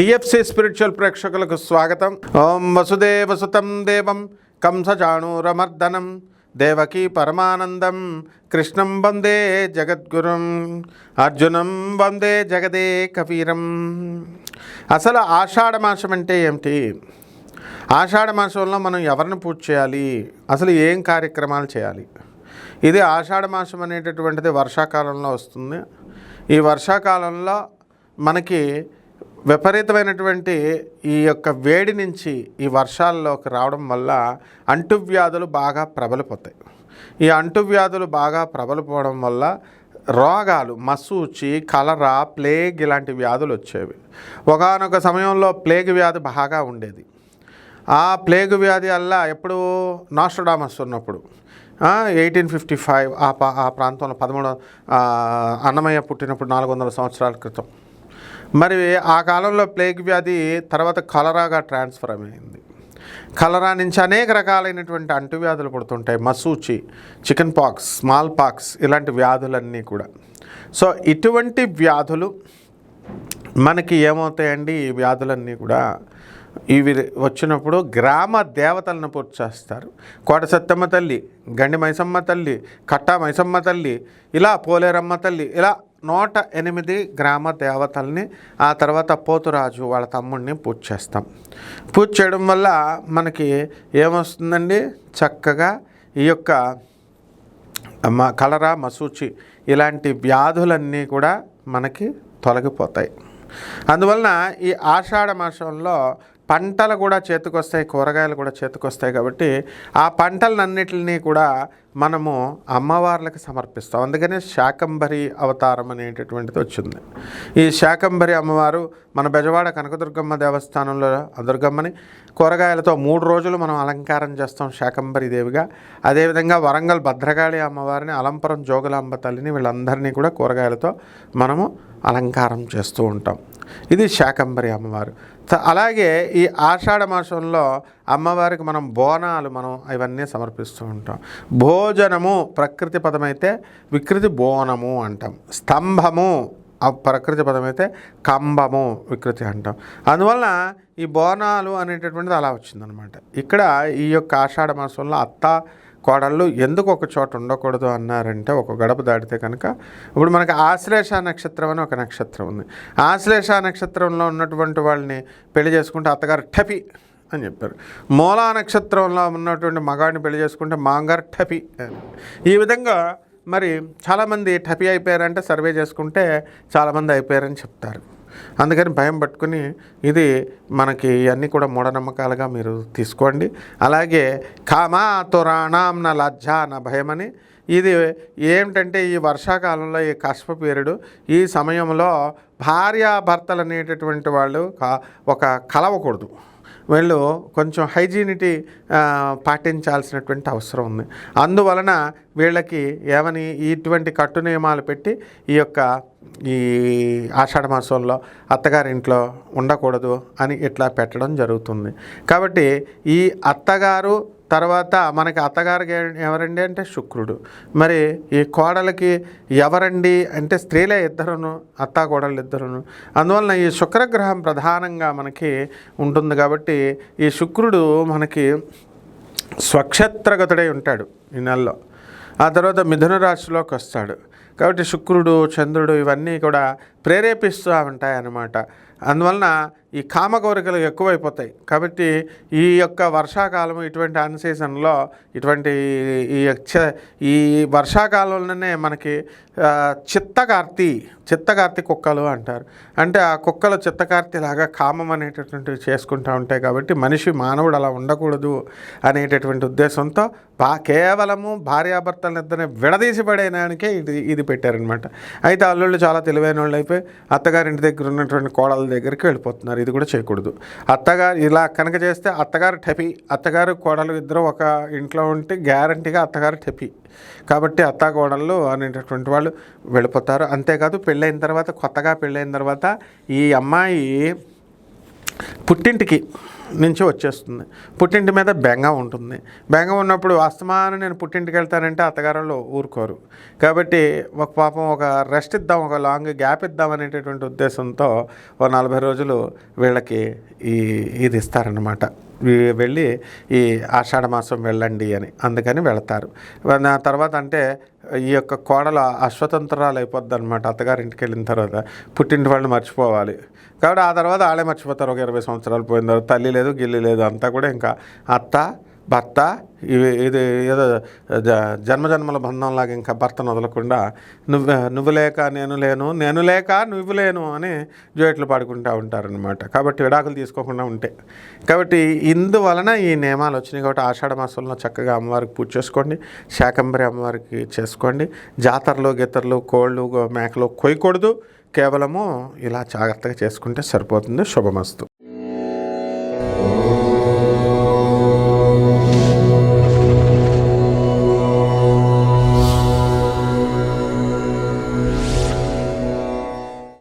TFC spiritual ప్రేక్షకులకు స్వాగతం. ఓం వసుదేవ సుతం దేవం కంసచాణూరమర్దనం దేవకీ పరమానందం కృష్ణం వందే జగద్గురుం అర్జునం వందే జగదే కవీరం అసలు ఆషాఢ మాసం అంటే ఏమిటి? ఆషాఢ మాసంలో మనం ఎవరిని పూజ చేయాలి? అసలు ఏం కార్యక్రమాలు చేయాలి? ఇది ఆషాఢ మాసం అనేటటువంటిది వర్షాకాలంలో వస్తుంది. ఈ వర్షాకాలంలో మనకి విపరీతమైనటువంటి ఈ యొక్క వేడి నుంచి ఈ వర్షాల్లోకి రావడం వల్ల అంటువ్యాధులు బాగా ప్రబలిపోతాయి. ఈ అంటువ్యాధులు బాగా ప్రబలిపోవడం వల్ల రోగాలు మసూచి కలరా ప్లేగ్ ఇలాంటి వ్యాధులు వచ్చేవి. ఒకానొక సమయంలో ప్లేగ్ వ్యాధి బాగా ఉండేది. ఆ ప్లేగు వ్యాధి వల్ల ఎప్పుడు నాస్ట్రడామస్ ఉన్నప్పుడు ఎయిటీన్ ఫిఫ్టీ ఫైవ్ ఆ పా ఆ ప్రాంతంలో పదమూడు అన్నమయ్య పుట్టినప్పుడు నాలుగు వందల సంవత్సరాల క్రితం. మరి ఆ కాలంలో ప్లేగ్ వ్యాధి తర్వాత కలరాగా ట్రాన్స్ఫర్ అయింది. కలరా నుంచి అనేక రకాలైనటువంటి అంటువ్యాధులు పుడుతుంటాయి. మసూచి చికెన్ పాక్స్ స్మాల్ పాక్స్ ఇలాంటి వ్యాధులన్నీ కూడా. సో ఇటువంటి వ్యాధులు మనకి ఏమవుతాయండి? ఈ వ్యాధులన్నీ కూడా ఇవి వచ్చినప్పుడు గ్రామ దేవతలను పూర్తి చేస్తారు. కోట సత్తమ్మ తల్లి గండి మైసమ్మ తల్లి కట్టా మైసమ్మ తల్లి ఇలా పోలేరమ్మ తల్లి ఇలా నూట ఎనిమిది గ్రామ దేవతల్ని ఆ తర్వాత పోతురాజు వాళ్ళ తమ్ముడిని పూజ చేస్తాం. పూజ చేయడం వల్ల మనకి ఏమొస్తుందండి? చక్కగా ఈ యొక్క మ కలరా మసూచి ఇలాంటి వ్యాధులన్నీ కూడా మనకి తొలగిపోతాయి. అందువలన ఈ ఆషాఢ మాసంలో పంటలు కూడా చేతికొస్తాయి కూరగాయలు కూడా చేతికొస్తాయి కాబట్టి ఆ పంటలన్నిటిని కూడా మనము అమ్మవార్లకు సమర్పిస్తాం. అందుకనే శాకంబరి అవతారం అనేటటువంటిది వచ్చింది. ఈ శాకంబరి అమ్మవారు మన బెజవాడ కనకదుర్గమ్మ దేవస్థానంలో దుర్గమ్మని కూరగాయలతో మూడు రోజులు మనం అలంకారం చేస్తాం శాకంబరి దేవిగా. అదేవిధంగా వరంగల్ భద్రకాళి అమ్మవారిని అలంపురం జోగులాంబ తల్లిని వీళ్ళందరినీ కూడా కూరగాయలతో మనము అలంకారం చేస్తూ ఉంటాం. ఇది శాకంబరి అమ్మవారు. అలాగే ఈ ఆషాఢ మాసంలో అమ్మవారికి మనం బోనాలు మనం ఇవన్నీ సమర్పిస్తూ ఉంటాం. భోజనము ప్రకృతి పదమైతే వికృతి బోనము అంటాం. స్తంభము ప్రకృతి పదమైతే కంబము వికృతి అంటాం. అందువలన ఈ బోనాలు అనేటటువంటిది అలా వచ్చిందనమాట. ఇక్కడ ఈ యొక్క ఆషాఢ మాసంలో అత్త కోడళ్ళు ఎందుకు ఒక చోట ఉండకూడదు అన్నారంటే ఒక గడప దాటితే కనుక ఇప్పుడు మనకి ఆశ్లేష నక్షత్రం అని ఒక నక్షత్రం ఉంది. ఆశ్లేష నక్షత్రంలో ఉన్నటువంటి వాళ్ళని పెళ్ళి చేసుకుంటే అత్తగారు టపి అని చెప్పారు. మూలా నక్షత్రంలో ఉన్నటువంటి మగాడిని పెళ్ళి చేసుకుంటే మాంగారు టపి అని. ఈ విధంగా మరి చాలామంది టపి అయిపోయారంటే సర్వే చేసుకుంటే చాలామంది అయిపోయారని చెప్తారు. అందుకని భయం పట్టుకుని ఇది మనకి ఇవన్నీ కూడా మూఢనమ్మకాలుగా మీరు తీసుకోండి. అలాగే కామాతురాణం నా లజ్జ నా భయమని ఇది ఏమిటంటే ఈ వర్షాకాలంలో ఈ కష్ప పీరియడు ఈ సమయంలో భార్యాభర్తలు అనేటటువంటి వాళ్ళు ఒక కలవకూడదు. వీళ్ళు కొంచెం హైజీనిటీ పాటించాల్సినటువంటి అవసరం ఉంది. అందువలన వీళ్ళకి ఏమని ఇటువంటి కట్టు నియమాలు పెట్టి ఈ యొక్క ఈ ఆషాఢ మాసంలో అత్తగారింట్లో ఉండకూడదు అని ఇట్లా పెట్టడం జరుగుతుంది. కాబట్టి ఈ అత్తగారు తర్వాత మనకి అత్తగారికి ఎవరండి అంటే శుక్రుడు. మరి ఈ కోడలకి ఎవరండి అంటే స్త్రీలే ఇద్దరును అత్త కోడలు ఇద్దరును. అందువలన ఈ శుక్రగ్రహం ప్రధానంగా మనకి ఉంటుంది కాబట్టి ఈ శుక్రుడు మనకి స్వక్షేత్రగతుడై ఉంటాడు ఈ నెలలో. ఆ తర్వాత మిథున రాశిలోకి వస్తాడు. కాబట్టి శుక్రుడు చంద్రుడు ఇవన్నీ కూడా ప్రేరేపిస్తూ ఉంటాయన్నమాట. అందువలన ఈ కామ కోరికలు ఎక్కువైపోతాయి. కాబట్టి ఈ యొక్క వర్షాకాలం ఇటువంటి అన్ సీజన్లో ఇటువంటి ఈ చ- ఈ వర్షాకాలంలోనే మనకి చిత్తకార్తి చిత్తకార్తి కుక్కలు అంటారు. అంటే ఆ కుక్కలు చిత్తకార్తి లాగా కామం అనేటటువంటివి చేసుకుంటూ ఉంటాయి కాబట్టి మనిషి మానవుడు అలా ఉండకూడదు అనేటటువంటి ఉద్దేశంతో బా కేవలము భార్యాభర్తలను విడదీసి పడేయడానికే ఇది ఇది పెట్టారనమాట. అయితే అల్లుళ్ళు చాలా తెలివైన వాళ్ళు అయిపోయి అత్తగారింటి దగ్గర ఉన్నటువంటి కోడలు దగ్గరికి వెళ్ళిపోతున్నారు. ఇది కూడా చేయకూడదు. అత్తగారు ఇలా కనుక చేస్తే అత్తగారు టెపి అత్తగారు కోడలు ఇద్దరు ఒక ఇంట్లో ఉంటే గ్యారంటీగా అత్తగారు టెపి కాబట్టి అత్త కోడళ్ళు అనేటటువంటి వాళ్ళు వెళ్ళిపోతారు. అంతేకాదు పెళ్ళైన తర్వాత కొత్తగా పెళ్ళైన తర్వాత ఈ అమ్మాయి పుట్టింటికి నుంచి వచ్చేస్తుంది. పుట్టింటి మీద బెంగ ఉంటుంది. బెంగ ఉన్నప్పుడు అస్తమానం నేను పుట్టింటికి వెళ్తానంటే అత్తగారులు ఊరుకోరు. కాబట్టి ఒక పాపం ఒక రెస్ట్ ఇద్దాం ఒక లాంగ్ గ్యాప్ ఇద్దాం అనేటటువంటి ఉద్దేశంతో ఓ నలభై రోజులు వీళ్ళకి ఈ ఇది ఇస్తారనమాట వెళ్ళి ఈ ఆషాఢ మాసం వెళ్ళండి అని అందుకని వెళతారు. నా తర్వాత అంటే ఈ యొక్క కోడలు అశ్వతంత్రాలు అయిపోద్ది అనమాట అత్తగారింటికి వెళ్ళిన తర్వాత. పుట్టింటి వాళ్ళు మర్చిపోవాలి. కాబట్టి ఆ తర్వాత వాళ్ళే మర్చిపోతారు. ఒక ఇరవై సంవత్సరాలు పోయిన తర్వాత తల్లి లేదు గిల్లి లేదు అంతా కూడా ఇంకా అత్త భర్త ఇవి ఇది ఏదో జ జన్మజన్మల బంధంలాగా ఇంకా భర్తను వదలకుండా నువ్వు నువ్వు లేక నేను లేను నేను లేక నువ్వు లేను అని జోయట్లు పాడుకుంటూ ఉంటారనమాట కాబట్టి విడాకులు తీసుకోకుండా ఉంటే. కాబట్టి ఇందువలన ఈ నియమాలు వచ్చినాయి కాబట్టి ఆషాఢ మాసంలో చక్కగా అమ్మవారికి పూజ చేసుకోండి శాకంబరి అమ్మవారికి చేసుకోండి. జాతరలు గిత్తర్లు కోళ్ళు మేకలు కొయ్యకూడదు. కేవలము ఇలా జాగ్రత్తగా చేసుకుంటే సరిపోతుంది. శుభమస్తు.